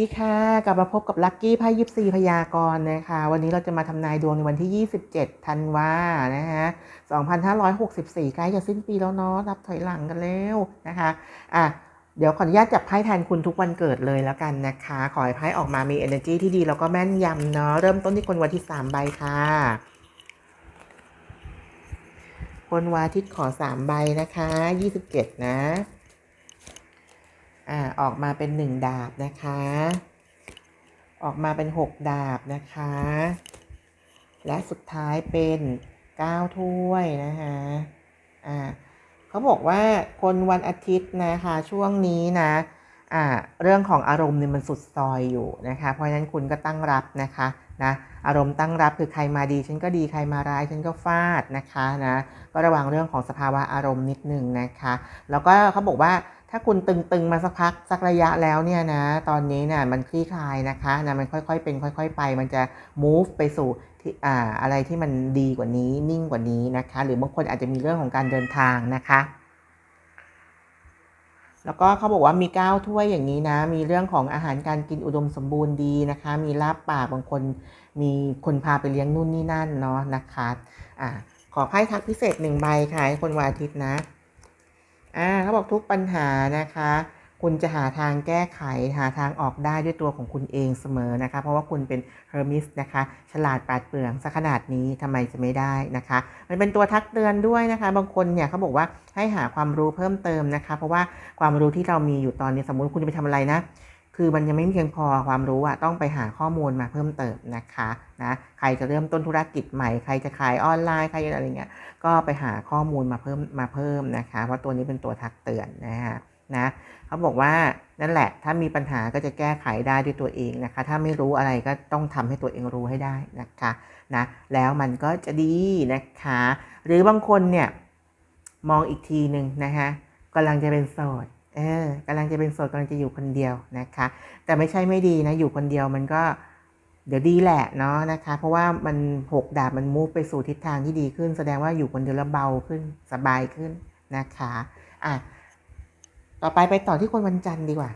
สวัสดีค่ะกลับมาพบกับลัคกี้ไพ่ยิปซีพยากรณ์นะคะ วันนี้เราจะมาทำนายดวงในวันที่ 27 ธันวานะฮะ2564 ใกล้จะสิ้นปีแล้วเนาะนับถอยหลังกันแล้วนะคะอะเดี๋ยวขออนุญาตจับไพ่แทนคุณทุกวันเกิดเลยแล้วกันนะคะ ขอให้ไพ่ออกมามี energy ที่ดีแล้วก็แม่นยำเนาะเริ่มต้นที่คนวันที่ 3 ใบค่ะ คนวาทิตขอ 3 ใบนะคะ 27 นะ อ่าออกมาเป็นหนึ่งดาบนะคะ ออกมาเป็นหกดาบนะคะ และสุดท้ายเป็นเก้าถ้วยนะคะอ่าเขาบอกว่าคนวันอาทิตย์นะคะช่วงนี้นะอ่าเรื่องของอารมณ์เนี่ยมันสุดซอยอยู่นะคะ เพราะฉะนั้นคุณก็ตั้งรับนะคะนะอารมณ์ตั้งรับคือใครมาดีฉันก็ดีใครมาร้ายฉันก็ฟาดนะคะนะก็ระวังเรื่องของสภาวะอารมณ์นิดนึงนะคะ แล้วก็เขาบอกว่า ถ้าคุณตึงๆมาสักพักสักระยะแล้วเนี่ยนะ ตอนนี้เนี่ยมันคลี่คลายนะคะนะมันค่อยๆเป็นค่อย ๆ ไป มันจะ move ไปสู่ที่อ่าอะไรที่มันดีกว่านี้นิ่งกว่านี้นะคะ หรือบางคนอาจจะมีเรื่องของการเดินทางนะคะ แล้วก็เขาบอกว่ามีก้าวถ้วยอย่างนี้นะ มีเรื่องของอาหารการกินอุดมสมบูรณ์ดีนะคะ มีลาบปากบางคน มีคนพาไปเลี้ยงนู่นนี่นั่นเนาะนะคะอ่าขอไพ่ทักพิเศษหนึ่งใบค่ะให้คนวันอาทิตย์นะ อ่าเขาบอกทุกปัญหานะคะ คุณจะหาทางแก้ไขหาทางออกได้ด้วยตัวของคุณเองเสมอนะคะ เพราะว่าคุณเป็นเฮอร์มิสนะคะ ฉลาดปราดเปรื่องซะขนาดนี้ทำไมจะไม่ได้นะคะ มันเป็นตัวทักเตือนด้วยนะคะ บางคนเนี่ยเขาบอกว่าให้หาความรู้เพิ่มเติมนะคะ เพราะว่าความรู้ที่เรามีอยู่ตอนนี้สมมุติคุณจะไปทำอะไรนะ คือมันยังไม่เพียงพอความรู้อะต้องไปหาข้อมูลมาเพิ่มเติมนะคะนะใครจะเริ่มต้นธุรกิจใหม่ใครจะขายออนไลน์ใครอะไรเงี้ยก็ไปหาข้อมูลมาเพิ่มมาเพิ่มนะคะ เพราะตัวนี้เป็นตัวทักเตือนนะฮะนะเขาบอกว่านั่นแหละถ้ามีปัญหาก็จะแก้ไขได้ด้วยตัวเองนะคะ ถ้าไม่รู้อะไรก็ต้องทำให้ตัวเองรู้ให้ได้นะคะนะแล้วมันก็จะดีนะคะ หรือบางคนเนี่ยมองอีกทีหนึ่งนะคะกำลังจะเป็นโสด เออกำลังจะเป็นโสดกำลังจะอยู่คนเดียวนะคะ แต่ไม่ใช่ไม่ดีนะ อยู่คนเดียวมันก็ เดี๋ยวดีแหละเนาะนะคะ เพราะว่ามันหกดาบมันมูฟไปสู่ทิศทางที่ดีขึ้น แสดงว่าอยู่คนเดียวแล้วเบาขึ้นสบายขึ้นนะคะอะต่อไปไปต่อที่คนวันจันทร์ดีกว่า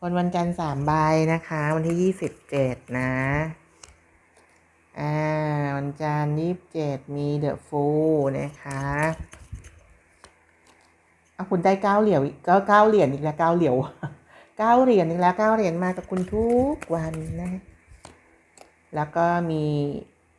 คนวันจันทร์สามใบนะคะ วันที่ยี่สิบเจ็ดนะอ่าวันจันทร์ยี่สิบเจ็ดมีเดอะฟูนะคะ เอาคุณได้เก้าเหรียญกก็เก้าเหรียญอีกแล้วเก้าเหรียญเก้าเหรียญอีกแล้วเก้าเหรียญมากับคุณทุกวันนะแล้วก็มี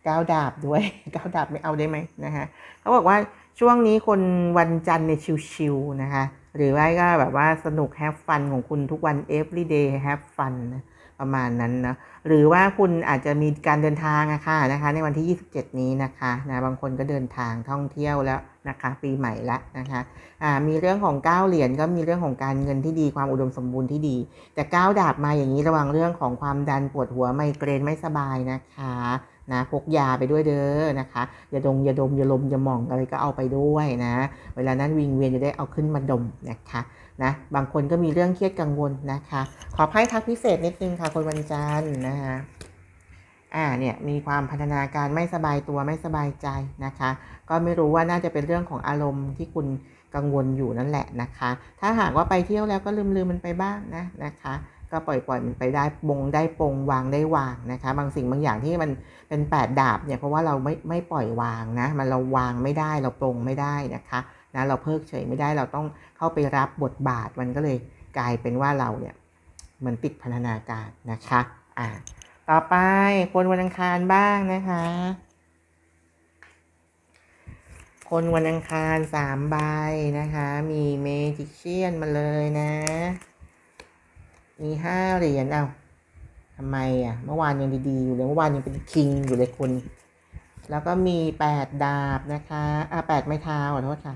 เก้าดาบด้วยเก้าดาบไม่เอาได้ไหมนะคะเขาบอกว่าช่วงนี้คนวันจันทร์เนี่ยชิวๆนะคะ หรือว่าก็แบบว่าสนุกแฮปฟันของคุณทุกวัน every day have fun นะ ประมาณนั้นนะหรือว่าคุณอาจจะมีการเดินทางอะค่ะนะคะในวันที่ 27 นี้นะคะนะบางคนก็เดินทางท่องเที่ยวแล้วนะคะปีใหม่ละนะคะอ่ามีเรื่องของก้าเหรียญก็มีเรื่องของการเงินที่ดีความอุดมสมบูรณ์ที่ดี แต่ก้าวดาบมาอย่างนี้ระวังเรื่องของความดันปวดหัวไมเกรนไม่สบายนะคะนะพกยาไปด้วยเด้อนะคะอย่าดมอย่าดมอย่าลมอย่าหมองอะไรก็เอาไปด้วยนะ เวลานั้นวิงเวียนจะได้เอาขึ้นมาดมนะคะ นะบางคนก็มีเรื่องเครียดกังวลนะคะ ขอไพ่ทักพิเศษนิดนึงค่ะคนวันจันทร์นะคะอ่าเนี่ยมีความพัฒนาการไม่สบายตัวไม่สบายใจนะคะ ก็ไม่รู้ว่าน่าจะเป็นเรื่องของอารมณ์ที่คุณกังวลอยู่นั่นแหละนะคะ ถ้าหากว่าไปเที่ยวแล้วก็ลืมลืมมันไปบ้างนะนะคะก็ปล่อยปล่อยมันไปได้บงได้ปงวางได้วางนะคะ บางสิ่งบางอย่างที่มันเป็นแปดดาบเนี่ยเพราะว่าเราไม่ไม่ปล่อยวางนะมันเราวางไม่ได้เราปรงไม่ได้นะคะ นะเราเพิกเฉยไม่ได้เราต้องเข้าไปรับบทบาทมันก็เลยกลายเป็นว่าเราเนี่ยเหมือนติดพันธนาการนะคะอ่าต่อไปคนวันอังคารบ้างนะคะ คนวันอังคารสามใบนะคะ มีเมจิเชียนมาเลยนะ มีห้าเหรียญเอาทำไมอะ เมื่อวานยังดีๆอยู่เลย เมื่อวานยังเป็นคิงอยู่เลยคุณ แล้วก็มีแปดดาบนะคะ อ่าแปดไม้เท้าขอโทษค่ะ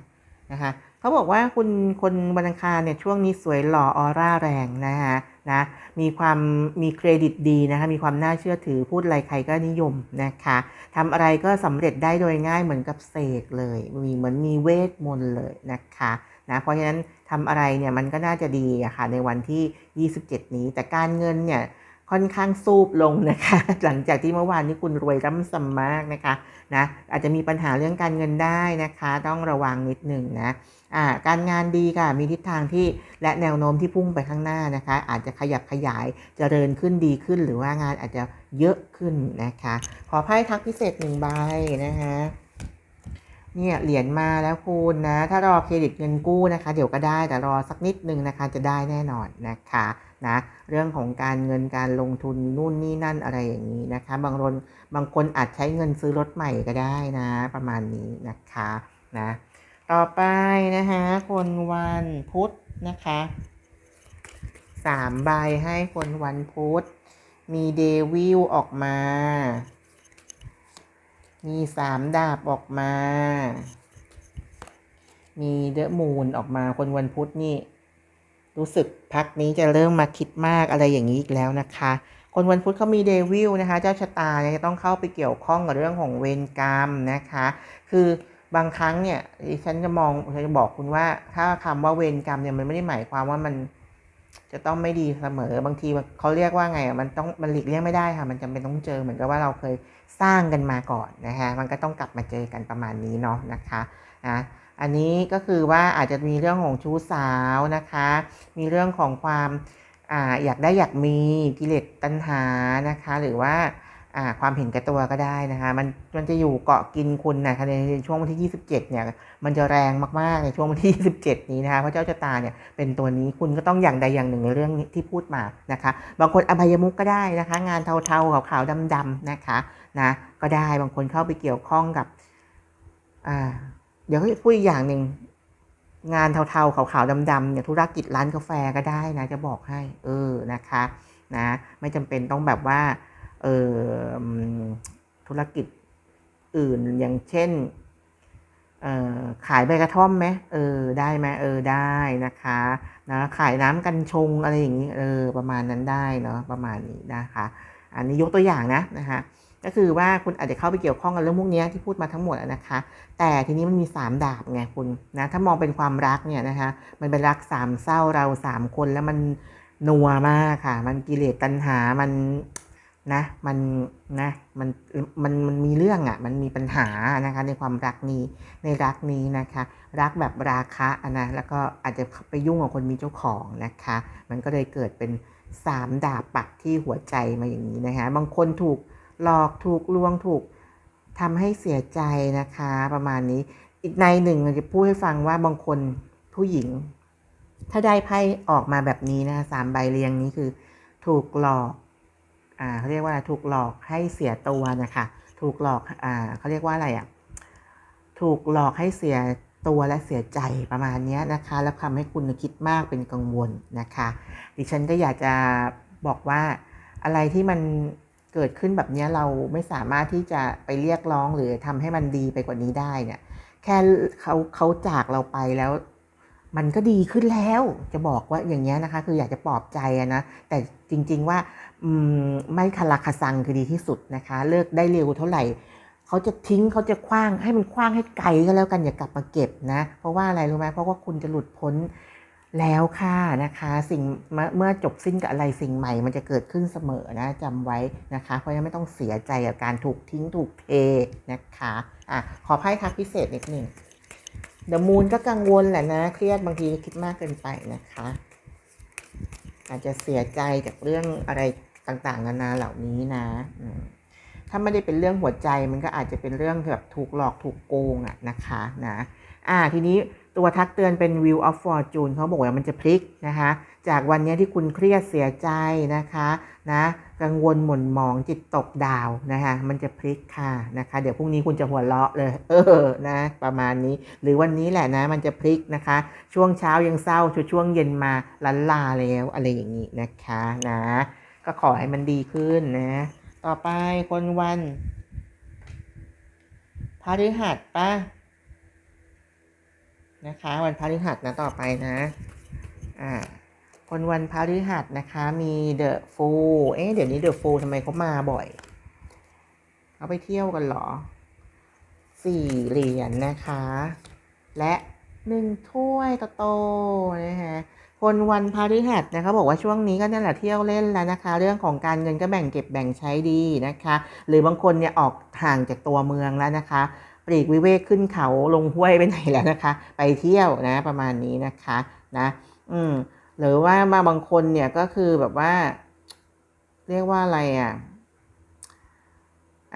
นะคะเขาบอกว่าคุณคนวันอังคารเนี่ยช่วงนี้สวยหล่อออร่าแรงนะคะนะมีความมีเครดิตดีนะคะมีความน่าเชื่อถือพูดอะไรใครก็นิยมนะคะทำอะไรก็สำเร็จได้โดยง่ายเหมือนกับเสกเลยมีเหมือนมีเวทมนต์เลยนะคะนะเพราะฉะนั้นทำอะไรเนี่ยมันก็น่าจะดีอะค่ะในวันที่ 27 นี้ แต่การเงินเนี่ย ค่อนข้างซูบลงนะคะ หลังจากที่เมื่อวานนี้คุณรวยร่ำซ้ำมากนะคะนะอาจจะมีปัญหาเรื่องการเงินได้นะคะ ต้องระวังนิดหนึ่งนะการงานดีค่ะมีทิศทางที่และแนวโน้มที่พุ่งไปข้างหน้านะคะ อาจจะขยับขยายเจริญขึ้นดีขึ้น หรือว่างานอาจจะเยอะขึ้นนะคะ ขอไพ่ทักพิเศษหนึ่งใบนะคะเนี่ยเหรียญมาแล้วคุณนะ ถ้ารอเครดิตเงินกู้นะคะ เดี๋ยวก็ได้แต่รอสักนิดนึงนะคะ จะได้แน่นอนนะคะ นะเรื่องของการเงินการลงทุนนู่นนี่นั่นอะไรอย่างนี้นะคะ บางคนบางคนอาจใช้เงินซื้อรถใหม่ก็ได้นะ ประมาณนี้นะคะนะต่อไปนะคะคนวันพุธนะคะสามใบให้คนวันพุธมีเดวิลออกมา มีสามดาบออกมา มีเดอะมูนออกมาคนวันพุธนี่ รู้สึกพักนี้จะเริ่มมาคิดมากอะไรอย่างนี้อีกแล้วนะคะ คนวันพุธเขามีเดวิลนะคะ เจ้าชะตาเนี่ยจะต้องเข้าไปเกี่ยวข้องกับเรื่องของเวรกรรมนะคะ คือบางครั้งเนี่ยดิฉันจะมองฉันจะบอกคุณว่า ถ้าคำว่าเวรกรรมเนี่ยมันไม่ได้หมายความว่ามันจะต้องไม่ดีเสมอบางทีเขาเรียกว่าไงอะมันต้องมันหลีกเลี่ยงไม่ได้ค่ะ มันจำเป็นต้องเจอเหมือนกับว่าเราเคยสร้างกันมาก่อนนะคะมันก็ต้องกลับมาเจอกันประมาณนี้เนาะนะคะนะ อันนี้ก็คือว่าอาจจะมีเรื่องของชู้สาวนะคะ มีเรื่องของความอาอยากได้อยากมีกิเลสตัณหานะคะ หรือว่าาความเห็นแก่ตัวก็ได้นะคะ มันมันจะอยู่เกาะกินคุณนะคะในช่วงวันที่ 27 เนี่ย มันจะแรงมากๆในช่วงวันที่ 27 นี้นะคะเพราะเจ้าชะตาเนี่ยเป็นตัวนี้คุณก็ต้องอย่างใดอย่างหนึ่งในเรื่องที่พูดมานะคะ บางคนอบายมุกก็ได้นะคะ งานเทาๆขาวๆดำๆนะคะนะก็ได้บางคนเข้าไปเกี่ยวข้องกับอ่า ดี๋ยวพูดอีกอย่างหนึ่งงานเทาๆขาวๆดำๆเนี่ยธุรกิจร้านกาแฟก็ได้นะจะบอกให้ เออนะคะนะไม่จำเป็นต้องแบบว่าเออธุรกิจอื่นอย่างเช่นเออขายใบกระท่อมไหมเออได้ไหมเออได้นะคะนะขายน้ำกันชงอะไรอย่างนี้เออประมาณนั้นได้เนาะประมาณนี้นะคะ อันนี้ยกตัวอย่างนะนะคะ ก็คือว่าคุณอาจจะเข้าไปเกี่ยวข้องกับเรื่องพวกนี้ที่พูดมาทั้งหมดนะคะ แต่ทีนี้มันมี 3 ดาบไงคุณนะถ้ามองเป็นความรักเนี่ยนะคะ มันเป็นรักสามเศร้าเราสามคนแล้วมันนัวมากค่ะ มันกิเลสตัณหามันนะมันนะมันมันมันมีเรื่องอะ่ะมันมีปัญหานะคะในความรักนี้ในรักนี้นะคะ รักแบบราคะอะนะแล้วก็อาจจะไปยุ่งกับคนมีเจ้าของนะคะ มันก็เลยเกิดเป็นสามดาบปักที่หัวใจมาอย่างนี้นะคะบางคนถูก หลอกถูกลวงถูกทำให้เสียใจนะคะ ประมาณนี้ อีกในหนึ่งจะพูดให้ฟังว่าบางคนผู้หญิง ถ้าได้ไพ่ออกมาแบบนี้นะคะสามใบเรียงนี้คือ ถูกหลอกอ่าเขาเรียกว่าถูกหลอกให้เสียตัวนะคะถูกหลอกอ่าเขาเรียกว่าอะไรอะถูกหลอกให้เสียตัวและเสียใจประมาณนี้นะคะ แล้วทำให้คุณคิดมากเป็นกังวลนะคะ ดิฉันก็อยากจะบอกว่าอะไรที่มัน เกิดขึ้นแบบนี้เราไม่สามารถที่จะไปเรียกร้องหรือทำให้มันดีไปกว่านี้ได้เนี่ย แค่เขาเขาจากเราไปแล้ว มันก็ดีขึ้นแล้ว จะบอกว่าอย่างเงี้นะคะ คืออยากจะปลอบใจนะ แต่จริง ๆว่าไม่คลาคาซังคือดีที่สุดนะคะ เลิกได้เร็วเท่าไหร่เขาจะทิ้งเขาจะคว้างให้มันคว้างให้ไกลก็แล้วกันอย่ากลับมาเก็บนะ เพราะว่าอะไรรู้ไหมเพราะว่าคุณจะหลุดพ้น แล้วค่ะนะคะสิ่งเมื่อจบสิ้นกับอะไรสิ่งใหม่ มันจะเกิดขึ้นเสมอนะจำไว้นะคะ เพราะฉะนั้นไม่ต้องเสียใจกับการถูกทิ้งถูกเทนะคะอะขอไพ่ทักพิเศษนิดหนึ่งเดอะมูนก็กังวลแหละนะเครียดบางทีคิดมากเกินไปนะคะ อาจจะเสียใจจากเรื่องอะไรต่างๆนานาเหล่านี้นะถ้าไม่ได้เป็นเรื่องหัวใจมันก็อาจจะเป็นเรื่องแบบถูกหลอกถูกโกงอะนะคะนะ อ่าทีนี้ตัวทักเตือนเป็น View of Fortune เขาบอกว่ามันจะพลิกนะคะ จากวันนี้ที่คุณเครียดเสียใจนะคะนะกังวลหม่นหมองจิตตกดาวนะคะมันจะพลิกค่ะนะคะ เดี๋ยวพรุ่งนี้คุณจะหัวเราะเลย เออนะประมาณนี้ หรือวันนี้แหละนะ มันจะพลิกนะคะ ช่วงเช้ายังเศร้าช่วงเย็นมาลันลาแล้วอะไรอย่างนี้นะคะนะก็ขอให้มันดีขึ้นนะ ต่อไปคนวันพฤหัสปะ นะคะ วันพฤหัสนะต่อไปนะอ่าคนวันพฤหัสนะคะมีเดอะฟูเอ๊ะเดี๋ยวนี้เดอะฟูทำไมเขามาบ่อยเขาไปเที่ยวกันเหรอสี่เหรียญนนะคะ และหนึ่งถ้วยโตๆนะคะคนวันพฤหัสนะคะบอกว่าช่วงนี้ก็นั่นแหละเที่ยวเล่นแล้วนะคะ เรื่องของการเงินก็แบ่งเก็บแบ่งใช้ดีนะคะ หรือบางคนเนี่ยออกห่างจากตัวเมืองแล้วนะคะ ปลีกวิเวกขึ้นเขาลงห้วยไปไหนแล้วนะคะ ไปเที่ยวนะประมาณนี้นะคะนะอืมหรือว่ามาบางคนเนี่ยก็คือแบบว่า เรียกว่าอะไรอะ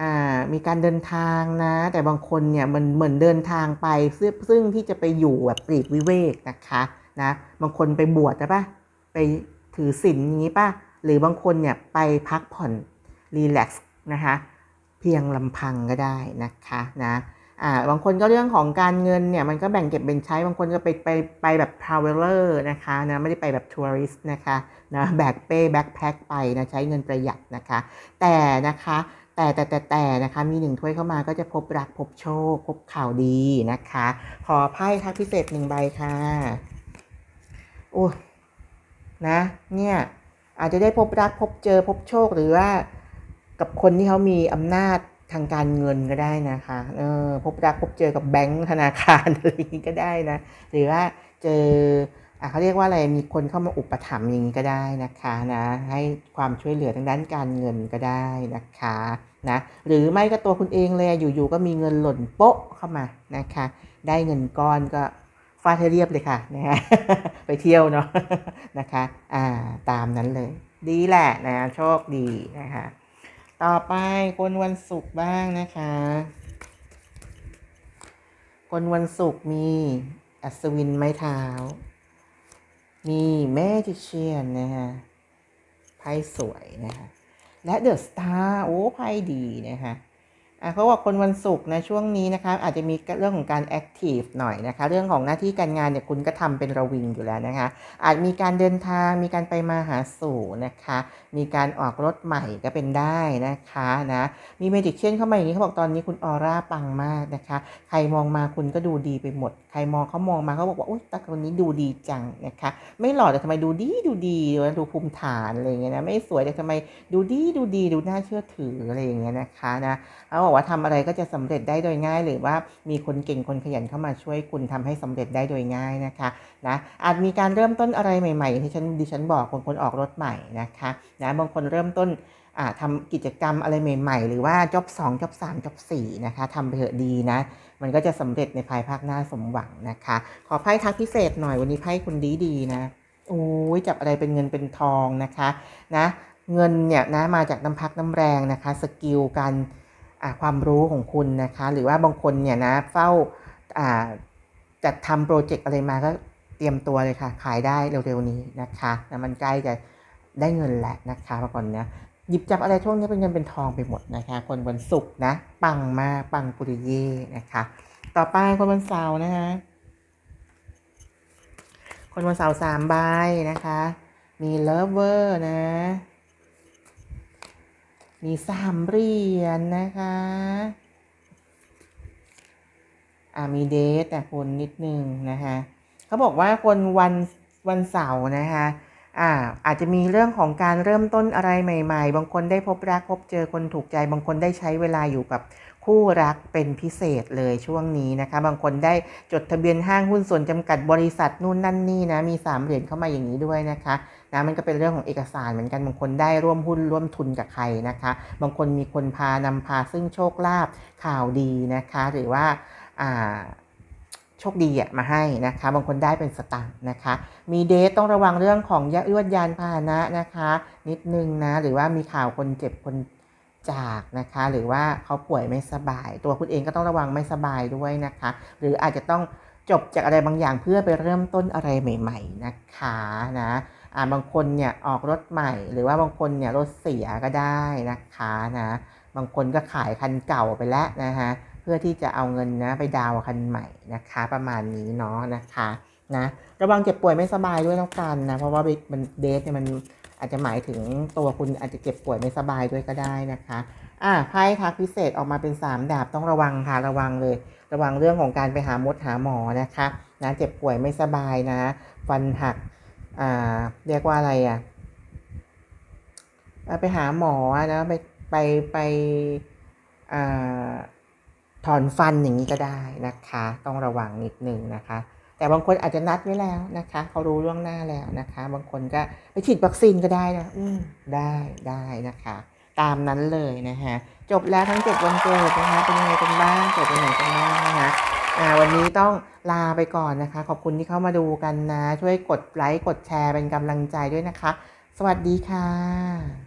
อ่ามีการเดินทางนะ แต่บางคนเนี่ยมันเหมือนเดินทางไปซึ่งซึ่งที่จะไปอยู่แบบปลีกวิเวกนะคะนะบางคนไปบวชใช่ปะไปถือศีลอย่างนี้ปะหรือบางคนเนี่ยไปพักผ่อนรีแลกซ์นะคะเพียงลำพังก็ได้นะคะนะ อ่าบางคนก็เรื่องของการเงินเนี่ยมันก็แบ่งเก็บเป็นใช้ บางคนก็ไปไปไปแบบ traveler นะคะนะไม่ได้ไปแบบทัวริสต์นะคะนะแบกเป้แบ็คแพ็คไปนะใช้เงินประหยัดนะคะ แต่นะคะแต่แต่แต่แต่นะคะมีหนึ่งถ้วยเข้ามาก็จะพบรักพบโชค พบข่าวดีนะคะ ขอไพ่ทักพิเศษหนึ่งใบค่ะโอ้นะเนี่ยอาจจะได้พบรักพบเจอพบโชคหรือว่ากับคนที่เขามีอำนาจ ทางการเงินก็ได้นะคะเออพบรักพบเจอกับแบงก์ธนาคารอะไรนี้ก็ได้นะ หรือว่าเจออะเขาเรียกว่าอะไรมีคนเข้ามาอุปถัมภ์อย่างนี้ก็ได้นะคะนะให้ความช่วยเหลือทางด้านการเงินก็ได้นะคะนะหรือไม่ก็ตัวคุณเองเลยอยู่ๆก็มีเงินหล่นโป๊ะเข้ามานะคะ ได้เงินก้อนก็ฟาดให้เรียบเลยค่ะนะฮะไปเที่ยวเนาะนะคะอ่าตามนั้นเลย ดีแหละนะโชคดีนะคะ ต่อไปคนวันศุกร์บ้างนะคะ คนวันศุกร์มีอัศวินไม้เท้า มีแม่จิเชียนนะคะไพ่สวยนะคะ และเดอะสตาร์โอ้ไพ่ดีนะคะ อะเขาบอกคนวันศุกร์นะช่วงนี้นะคะอาจจะมีเรื่องของการแอคทีฟหน่อยนะคะ เรื่องของหน้าที่การงานเนี่ยคุณก็ทำเป็นระวิงอยู่แล้วนะคะ อาจมีการเดินทางมีการไปมาหาสู่นะคะ มีการออกรถใหม่ก็เป็นได้นะคะนะมีเมจิเช่นเข้ามาอย่างนี้เขาบอกตอนนี้คุณออร่าปังมากนะคะ ใครมองมาคุณก็ดูดีไปหมด ใครมองเขามองมาเขาบอกว่าอุ้ยตาคนนี้ดูดีจังนะคะ ไม่หล่อแต่ทำไมดูดีดูดีดูภูมิฐานอะไรอย่างเงี้ยนะไม่สวยแต่ทำไมดูดีดูดีดูน่าเชื่อถืออะไรอย่างเงี้ยนะคะนะเขาบอกว่าทำอะไรก็จะสำเร็จได้โดยง่าย หรือว่ามีคนเก่งคนขยันเข้ามาช่วยคุณทำให้สำเร็จได้โดยง่ายนะคะนะอาจมีการเริ่มต้นอะไรใหม่ ๆ ที่ฉันดิฉันบอกคนคนออกรถใหม่นะคะนะบางคนเริ่มต้นอ่าทำกิจกรรมอะไรใหม่ ๆ หรือว่าจ็อบสองจ็อบสามจ็อบสี่นะคะทำไปเถอะดีนะ มันก็จะสำเร็จในภายภาคหน้าสมหวังนะคะ ขอไพ่ทักพิเศษหน่อยวันนี้ไพ่คุณดีดีๆนะโอ้ยจับอะไรเป็นเงินเป็นทองนะคะนะเงินเนี่ยนะมาจากน้ำพักน้ำแรงนะคะ สกิลการ ความรู้ของคุณนะคะ หรือว่าบางคนเนี่ยนะเฝ้าจัดทำโปรเจกต์อะไรมาก็เตรียมตัวเลยค่ะ ขายได้เร็วๆนี้นะคะนะมันใกล้จะได้เงินแหละนะคะเมื่อก่อนเนี้ยหยิบจับอะไรช่วงนี้เป็นเงินเป็นทองไปหมดนะคะ คนวันศุกร์นะ ปังมากปังปุริเย่นะคะ ต่อไปคนวันเสาร์นะคะคนวันเสาร์สามใบนะคะ มีเลิฟเวอร์นะ มีสามเหรียญนะคะอ่ามีเดทแต่คนนิดนึงนะคะเขาบอกว่าคนวันวันเสาร์นะคะอ่าอาจจะมีเรื่องของการเริ่มต้นอะไรใหม่ ๆ บางคนได้พบรักพบเจอคนถูกใจ บางคนได้ใช้เวลาอยู่กับคู่รักเป็นพิเศษเลยช่วงนี้นะคะ บางคนได้จดทะเบียนห้างหุ้นส่วนจำกัดบริษัทนู่นนั่นนี่นะ มีสามเหรียญเข้ามาอย่างนี้ด้วยนะคะ นะมันก็เป็นเรื่องของเอกสารเหมือนกันบางคนได้ร่วมหุ้นร่วมทุนกับใครนะคะ บางคนมีคนพานำพาซึ่งโชคลาภข่าวดีนะคะ หรือว่าโชคดีมาให้นะคะ บางคนได้เป็นสตางค์นะคะ มีเดทต้องระวังเรื่องของยะยวดยานพาหนะนะคะ นิดนึงนะ หรือว่ามีข่าวคนเจ็บคนจากนะคะ หรือว่าเขาป่วยไม่สบาย ตัวคุณเองก็ต้องระวังไม่สบายด้วยนะคะ หรืออาจจะต้องจบจากอะไรบางอย่างเพื่อไปเริ่มต้นอะไรใหม่ ๆ นะคะนะ บางคนเนี่ยออกรถใหม่ หรือว่าบางคนเนี่ยรถเสียก็ได้นะคะนะบางคนก็ขายคันเก่าไปแล้วนะคะเพื่อที่จะเอาเงินนะไปดาวน์คันใหม่นะคะ ประมาณนี้เนาะนะคะนะระวังเจ็บป่วยไม่สบายด้วยแล้วกันนะเพราะว่ามันเดทเนี่ยมันอาจจะหมายถึงตัวคุณอาจจะเจ็บป่วยไม่สบายด้วยก็ได้นะคะอ่าไพ่ทักพิเศษออกมาเป็น 3 ดาบต้องระวังค่ะระวังเลย ระวังเรื่องของการไปหามดหาหมอนะคะนะเจ็บป่วยไม่สบายนะฟันหัก อ่าเรียกว่าอะไรอะไปหาหมอนะไปไปไปอ่าถอนฟันอย่างนี้ก็ได้นะคะ ต้องระวังนิดนึงนะคะ แต่บางคนอาจจะนัดไว้แล้วนะคะเขารู้ล่วงหน้าแล้วนะคะ บางคนก็ไปฉีดวัคซีนก็ได้นะอืมได้ได้นะคะ ตามนั้นเลยนะคะจบแล้วทั้งเจ็ดวันเกิดนะคะเป็นยังไงกันบ้างเกิดเป็นไหนกันบ้างนะคะอ่า วันนี้ต้องลาไปก่อนนะคะ ขอบคุณที่เข้ามาดูกันนะ ช่วยกดไลค์กดแชร์เป็นกำลังใจด้วยนะคะ สวัสดีค่ะ